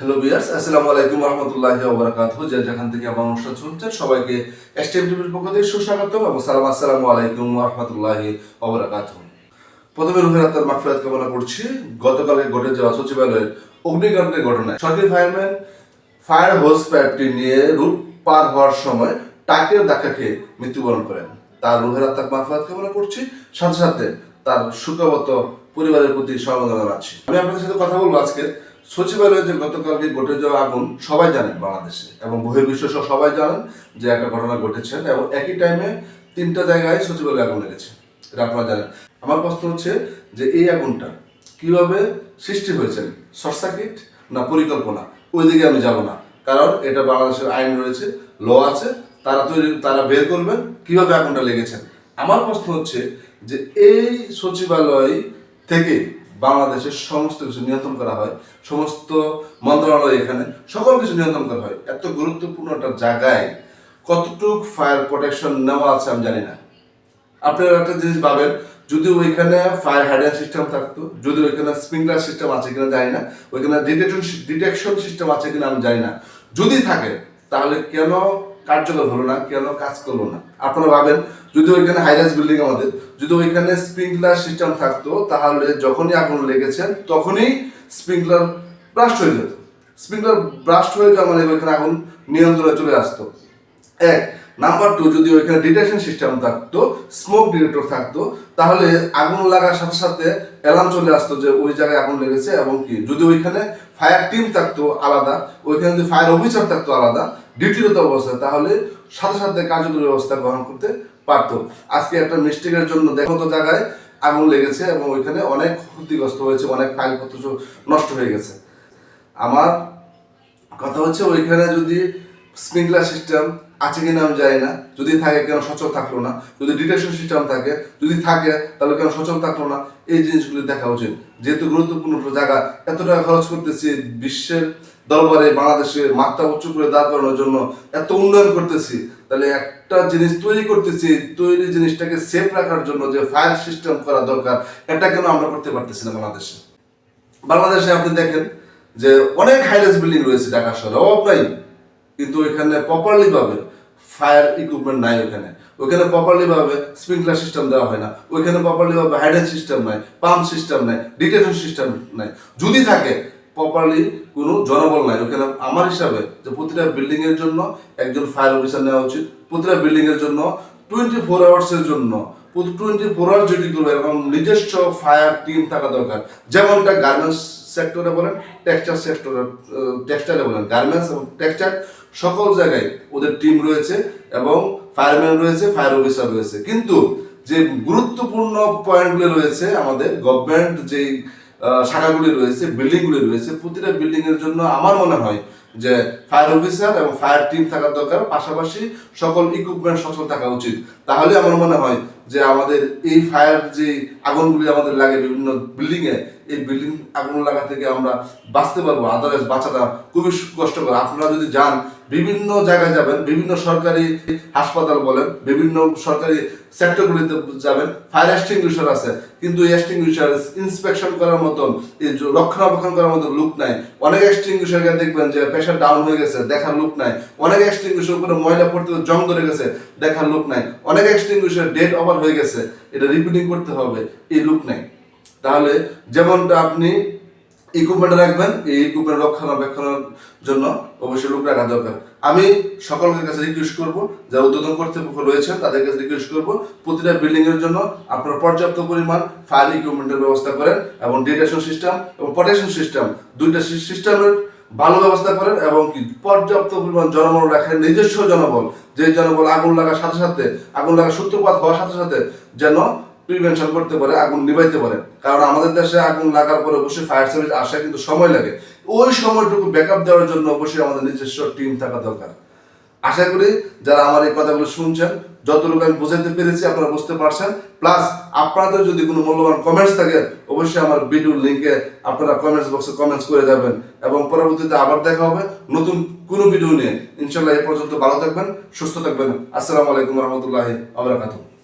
Hello বিয়ার্স আসসালামু আলাইকুম রহমতুল্লাহি ওবরাকাতুহু যে যেখান থেকে আমার অনুষ্ঠান শুনছেন, সবাইকে এসটিএম টিভির পক্ষ থেকে সুস্বাগতম এবং সালাম, আসসালামু আলাইকুম রহমতুল্লাহি ওবরাকাতুহু প্রথমে রুহের আত্মার মাফিরাত কামনা করছি। গতকালে ঘটে যাওয়া সচিবালয়ের অগ্নিকাণ্ডের ঘটনায় সরকারি ফায়ারম্যান ফায়ার হোস পাইপটি নিয়ে রুট পার হওয়ার সময় টাকের দেখা খেয়ে মৃত্যুবরণ করেন। তার রুহের আত্মার মাফিরাত কামনা করছি। সাথে সাথে তার সুখবত পরিবারের প্রতি সমবেদনা জানাচ্ছি। আমি আপনাদের সাথে কথা বলব আজকে সচিবালয়ে যে গতকালকে ঘটে যাওয়া আগুন সবাই জানেন বাংলাদেশে এবং বহির্বিশ্ব সবাই জানেন যে একটা ঘটনা ঘটেছে এবং একই টাইমে তিনটা জায়গায় সচিবালয়ে আগুন লেগেছে। এটা আপনারা জানেন। আমার প্রশ্ন হচ্ছে যে এই আগুনটা কীভাবে সৃষ্টি হয়েছে? শর্ট সার্কিট না পরিকল্পনা? ওই দিকে আমি যাব না। কারণ এটা বাংলাদেশের আইন রয়েছে, ল আছে, তারা তৈরি, তারা বের করবেন কীভাবে আগুনটা লেগেছে। আমার প্রশ্ন হচ্ছে যে এই সচিবালয় থেকে বাংলাদেশের সমস্ত কিছু নিয়ন্ত্রণ করা হয়, সমস্ত মন্ত্রণালয় এখানে, সকল কিছু নিয়ন্ত্রণ করা হয়। এত গুরুত্বপূর্ণ একটা জায়গায় কতটুক ফায়ার প্রোটেকশন নেওয়া আছে আমি জানি না। আপনারা একটা জিনিস ভাবেন, যদি ওইখানে ফায়ার হাইডেন সিস্টেম থাকতো, যদি ওইখানে স্প্রিংলার সিস্টেম আছে কিনা জানি না, ওইখানে ডিটেকশন ডিটেকশন সিস্টেম আছে কিনা আমি জানি না। যদি থাকে, তাহলে কেন কার্যকর হলো না, কেন কাজ করল না? আপনারা ভাবেন যদি ওইখানে হাইরাইজ বিল্ডিং আমাদের, যদি ওইখানে স্প্রিংলার সিস্টেম থাকতো, তাহলে যখনই আগুন লেগেছেন তখনই স্প্রিংলার ব্রাস্ট হয়ে যেত। স্প্রিংলার ব্রাস্ট হয়ে যাওয়া মানে ওইখানে আগুন নিয়ন্ত্রণে চলে আসতো। এক নাম্বার টু যদি ওইখানে ডিটেকশন সিস্টেম থাকতো স্মোক ডিটেক্টর থাকতো, তাহলে আগুন লাগার সাথে সাথে অ্যালার্ম চলে আসতো যে ওই জায়গায় আগুন লেগেছে এবং কি। যদি ওইখানে ফায়ার টিম থাকতো আলাদা, ওইখানে যদি ফায়ার অফিসার থাকতো আলাদা ডিউটিরত অবস্থায় তাহলে সাথে সাথে কার্যকরী ব্যবস্থা গ্রহণ করতে পারতো। আজকে একটা মিস্টেকের জন্য দেখো তো জায়গায় আগুন লেগেছে এবং ওইখানে অনেক ক্ষতিগ্রস্ত হয়েছে, অনেক ফাইলপত্র নষ্ট হয়ে গেছে। আমার কথা হচ্ছে ওইখানে যদি স্প্রিংলার সিস্টেম আছে কিনা আমি জানি না। যদি থাকে কেন সচল থাকল না? যদি ডিটেকশন সিস্টেম থাকে, যদি থাকে, তাহলে কেন সচল থাকল না? এই জিনিসগুলি দেখা উচিত। যেহেতু গুরুত্বপূর্ণ জায়গা, এত টাকা খরচ করতেছি বিশ্বের দরবারে, বাংলাদেশে মাত্রা উচ্চ করে দাঁড় করানোর জন্য এত উন্নয়ন করতেছি, তাহলে একটা জিনিস তৈরি করতেছি, তৈরি জিনিসটাকে সেফ রাখার জন্য যে ফায়ার সিস্টেম করা দরকার, এটা কেন আমরা করতে পারতেছি না বাংলাদেশে? বাংলাদেশে আপনি দেখেন যে অনেক হাইরাইজ বিল্ডিং রয়েছে ঢাকা শহরে। অভাব কিন্তু ওইখানে প্রপারলি ভাবে ফায়ার ইকুইপমেন্ট নাই ওখানে ওইখানে প্রপারলি ভাবে স্প্রিংকলার সিস্টেম দেওয়া হয় না। ওইখানে প্রপারলি ভাবে হাইডেন সিস্টেম নাই পাম্প সিস্টেম নাই ডিটেকশন সিস্টেম নাই। যদি থাকে প্রপারলি কোনো জনবল নাই। ওখানে আমার হিসাবে যে প্রতিটা বিল্ডিং এর জন্য একজন ফায়ার অফিসার নেওয়া উচিত। প্রতিটা বিল্ডিং এর জন্য টোয়েন্টি ফোর আওয়ার্স এর জন্য। টোয়েন্টি ফোর আওয়ার্স ডিউটি করবে এবং নিজস্ব ফায়ার টিম থাকা দরকার, যেমনটা গার্মেন্টস সেক্টরে বলেন টেক্সটাইল সেক্টরে টেক্সটাইলে বলেন গার্মেন্টস এবং টেক্সটাইল সকল জায়গায় ওদের টিম রয়েছে এবং ফায়ারম্যান রয়েছে ফায়ার অফিসার রয়েছে। কিন্তু যে গুরুত্বপূর্ণ পয়েন্টগুলো রয়েছে আমাদের গভর্নমেন্ট যে শাখাগুলি রয়েছে বিল্ডিংগুলি রয়েছে, প্রতিটা বিল্ডিং এর জন্য আমার মনে হয় যে ফায়ার অফিসার এবং ফায়ার টিম থাকার দরকার। পাশাপাশি সকল ইকুইপমেন্ট সচল থাকা উচিত। তাহলে আমার মনে হয় যে আমাদের এই ফায়ার যে আগুনগুলি আমাদের লাগে বিভিন্ন বিল্ডিং এ এই বিল্ডিং আগুন লাগা থেকে আমরা বাঁচতে পারব। আদারওয়াইজ বাঁচাটা খুবই কষ্টকর। আপনারা যদি যান, বিভিন্ন জায়গায় যাবেন, বিভিন্ন সরকারি হাসপাতাল বলেন, বিভিন্ন সরকারি সেক্টরগুলিতে যাবেন ফায়ার এক্সটিংগুইশার আছে। কিন্তু এই এক্সটিংগুইশার ইন্সপেকশন করার মতন, এই রক্ষণাবেক্ষণ করার মতো লুক নাই। অনেক এক্সটিংগুইশার দেখবেন যে প্রেশার ডাউন হয়ে গেছে, দেখার লুক নাই। অনেক এক্সটিংগুইশার উপরে ময়লা পড়তে জং ধরে গেছে, দেখার লুক নাই। অনেক এক্সটিংগুইশার ডেট ওভার হয়ে গেছে। এটা রিপিটিং করতে হবে, এই লুক নাই। তাহলে যেমনটা আপনি ইকুইপমেন্ট রাখবেন, এই ইকুইপমেন্ট রক্ষণাবেক্ষণের জন্য অবশ্যই লোক রাখা দরকার। আমি সকলের কাছে রিকোয়েস্ট করব, যারা উদ্বোধন কর্তৃপক্ষ রয়েছেন, তাদের কাছে রিকোয়েস্ট করব, প্রতিটা বিল্ডিং এর জন্য আপনারা পর্যাপ্ত পরিমাণ ফায়ার ইকুইপমেন্টের ব্যবস্থা করেন এবং ডিটেকশন সিস্টেম এবং প্রোটেকশন সিস্টেম দুইটা সিস্টেমের ভালো ব্যবস্থা করেন এবং কি পর্যাপ্ত পরিমাণ জনবল রাখেন, নিজস্ব জনবল। যে জনবল আগুন লাগার সাথে সাথে, আগুন লাগার সূত্রপাত হওয়ার সাথে সাথে যেন প্রিভেনশন করতে পারে, আগুন নিভাইতে পারে। কারণ আমাদের দেশে আগুন লাগার পরে অবশ্যই ফায়ার সার্ভিস আসা কিন্তু সময় লাগে। ওই সময়টুকু ব্যাকআপ দেওয়ার জন্য অবশ্যই আমাদের নিজস্ব টিম থাকা দরকার। আশা করি যারা আমার এই কথাগুলো শুনছেন, যতটুকু আমি বোঝাতে পেরেছি আপনারা বুঝতে পারছেন। প্লাস আপনাদের যদি কোনো মূল্যবান কমেন্টস থাকে, অবশ্যই আমার ভিডিও লিঙ্কে আপনারা কমেন্টস বক্সে কমেন্টস করে যাবেন। এবং পরবর্তীতে আবার দেখা হবে নতুন কোনো ভিডিও নিয়ে। ইনশাল্লাহ এই পর্যন্ত ভালো থাকবেন, সুস্থ থাকবেন। আসসালামু আলাইকুম রহমতুল্লাহি আবরাকাতুহ